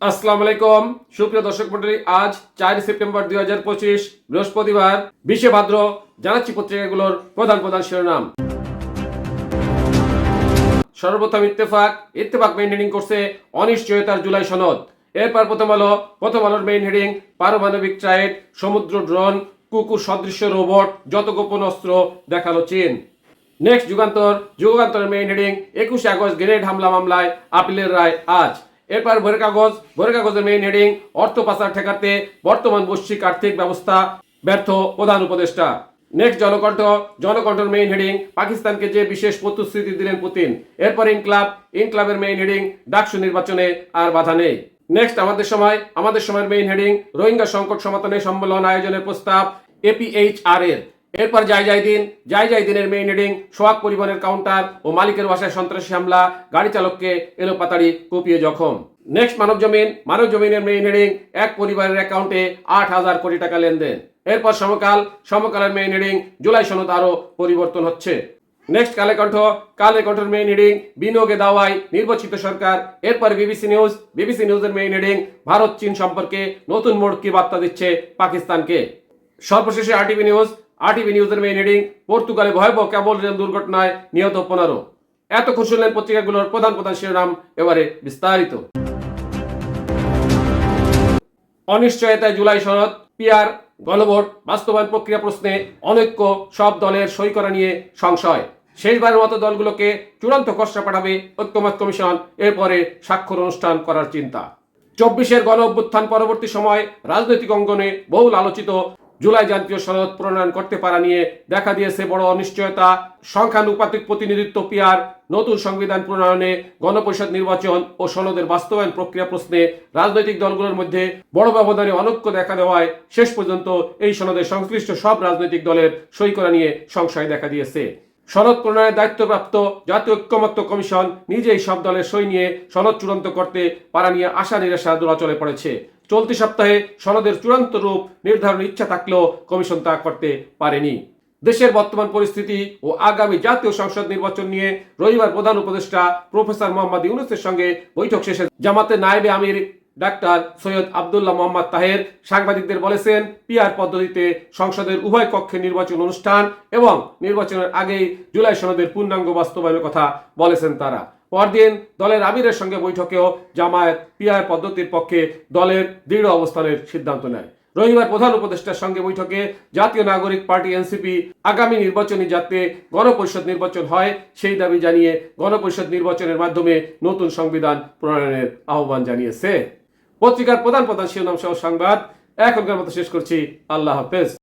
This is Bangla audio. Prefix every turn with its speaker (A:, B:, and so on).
A: আসসালামু আলাইকুম। সুপ্রিয় দর্শক মন্ডলী আজ চার সেপ্টেম্বর দুই হাজার পঁচিশ, বৃহস্পতিবার, বিশে ভাদ্র, জানাচ্ছি পত্রিকাগুলোর প্রধান প্রধান শিরোনাম। সর্বপ্রথম ইত্তেফাক ইত্তেফাক মেইন হেডিং করছে অনিশ্চয়তার জুলাই সনদ। এরপর প্রথম আলো, প্রথম আলোর মেইন হেডিং পারমাণবিক ট্রাইড, সমুদ্র ড্রোন, কুকুর সদৃশ্য রোবট, যত গোপন অস্ত্র দেখাল চীন। নেক্সট যুগান্তর যুগান্তরের মেইন হেডিং একুশে আগস্ট গ্রেনেড হামলা মামলায় আপিলের রায় আজ। এরপর ভোরের কাগজ ভোরের কাগজের মেইন হেডিং অর্থ পাচার ঠেকাতে বর্তমান বৈশ্বিক আর্থিক ব্যবস্থা, ব্যর্থ প্রধান উপদেষ্টা। নেক্সট জনকণ্ঠ, জনকণ্ঠের মেইন হেডিং পাকিস্তানকে যে বিশেষ প্রতিশ্রুতি দিলেন পুতিন। এরপর ইনক্লাব, ইনক্লাবের মেইন হেডিং ডাকসু নির্বাচনে আর বাধা নেই। নেক্সট আমাদের সময়, আমাদের সময়ের মেইন হেডিং রোহিঙ্গা সংকট সমাধানে সম্মেলন আয়োজনের প্রস্তাব এপিএইচআর এর। এরপর যাই যাই দিন যাই যাই দিনের মেইন হেডিং সোহাগ পরিবহনের কাউন্টার ও মালিকের বাসায় সন্ত্রাসী হামলা, গাড়ি চালককে এলো পাতাড়ি কুপিয়ে জখম। নেক্সট মানব জমিন, মানব জমিনের মেইন হেডিং এক পরিবারের অ্যাকাউন্টে আট হাজার কোটি টাকা লেনদেন। এরপর সমকাল, সমকালের মেইন হেডিং জুলাই সনদ আরও পরিবর্তন হচ্ছে। নেক্সট কালে কণ্ঠ কালে কণ্ঠের মেইন হেডিং বিনিয়োগে দাওয়াই নির্বাচিত সরকার। এরপর বিবিসি নিউজ, বিবিসি নিউজের মেইন হেডিং ভারত চীন সম্পর্কে নতুন মোড় কি বার্তা দিচ্ছে পাকিস্তানকে? সর্বশেষে আরটিভি নিউজ আরটিভি নিউজের মেইন হেডিং পর্তুগালে ভয়াবহ কেবল রেল দুর্ঘটনায় নিহত পনেরো। এতক্ষণ শুনলেন পত্রিকাগুলোর প্রধান প্রধান শিরোনাম এবারে বিস্তারিত। অনিশ্চয়তায় জুলাই সনদ পিয়ার গণভোট, বাস্তবায়ন প্রক্রিয়া প্রশ্নে অনৈক্য, সব দলের সই করা নিয়ে সংশয়। শেষবারের মতো দলগুলোকে চূড়ান্ত খসড়া পাঠাবে ঐক্যমত কমিশন, এরপরে স্বাক্ষর অনুষ্ঠান করার চিন্তা। চব্বিশের গণ অভ্যুত্থান পরবর্তী সময় রাজনৈতিক অঙ্গনে বহুল আলোচিত জুলাই জাতীয় সনদ প্রণয়ন করতে পারা নিয়ে দেখা দিয়েছে বড় অনিশ্চয়তা। সংখ্যানুপাতিক প্রতিনিধিত্ব পিয়ার, নতুন সংবিধান প্রণয়নে গণপরিষদ নির্বাচন ও সনদের বাস্তবায়ন প্রক্রিয়া প্রশ্নে রাজনৈতিক দলগুলোর মধ্যে বড় ব্যবধানে অনৈক্য দেখা দেওয়ায় শেষ পর্যন্ত এই সনদে সংশ্লিষ্ট সব রাজনৈতিক দলের সই করা নিয়ে সংশয় দেখা দিয়েছে। সনদ প্রণয়নের দায়িত্বপ্রাপ্ত জাতীয় ঐক্যমত্য কমিশন নিজেই সব দলের সই নিয়ে সনদ চূড়ান্ত করতে পারা নিয়ে আশা নিরাশা দোলাচলে পড়েছে। চলতি সপ্তাহে সনদের চূড়ান্ত রূপ নির্ধারণের ইচ্ছা থাকলেও কমিশন তা করতে পারেনি। দেশের বর্তমান পরিস্থিতি ও আগামী জাতীয় সংসদ নির্বাচন নিয়ে রবিবার প্রধান উপদেষ্টা প্রফেসর মোহাম্মদ ইউনুসের সঙ্গে বৈঠক শেষে জামাতে নায়েবে আমির ডাক্তার সৈয়দ আবদুল্লাহ মোহাম্মদ তাহের সাংবাদিকদের বলেছেন, পিআর পদ্ধতিতে সংসদের উভয় কক্ষে নির্বাচন অনুষ্ঠান এবং নির্বাচনের আগেই জুলাই সনদের পূর্ণাঙ্গ বাস্তবায়নের কথা বলেছেন তারা। পরদিন দলের আমিরের সঙ্গে বৈঠকেও জামায়াত পিআর পদ্ধতির পক্ষে দলের দৃঢ় অবস্থানের সিদ্ধান্ত নেয়। রবিবার প্রধান উপদেষ্টার সঙ্গে বৈঠকে জাতীয় নাগরিক পার্টি এনসিপি আগামী নির্বাচনী যাতে গণপরিষদ নির্বাচন হয়, সেই দাবি জানিয়ে গণপরিষদ নির্বাচনের মাধ্যমে নতুন সংবিধান প্রণয়নের আহ্বান জানিয়েছে। পত্রিকার প্রধান প্রধান শিরোনাম সহ সংবাদ এখনকার মতো শেষ করছি। আল্লাহ হাফেজ।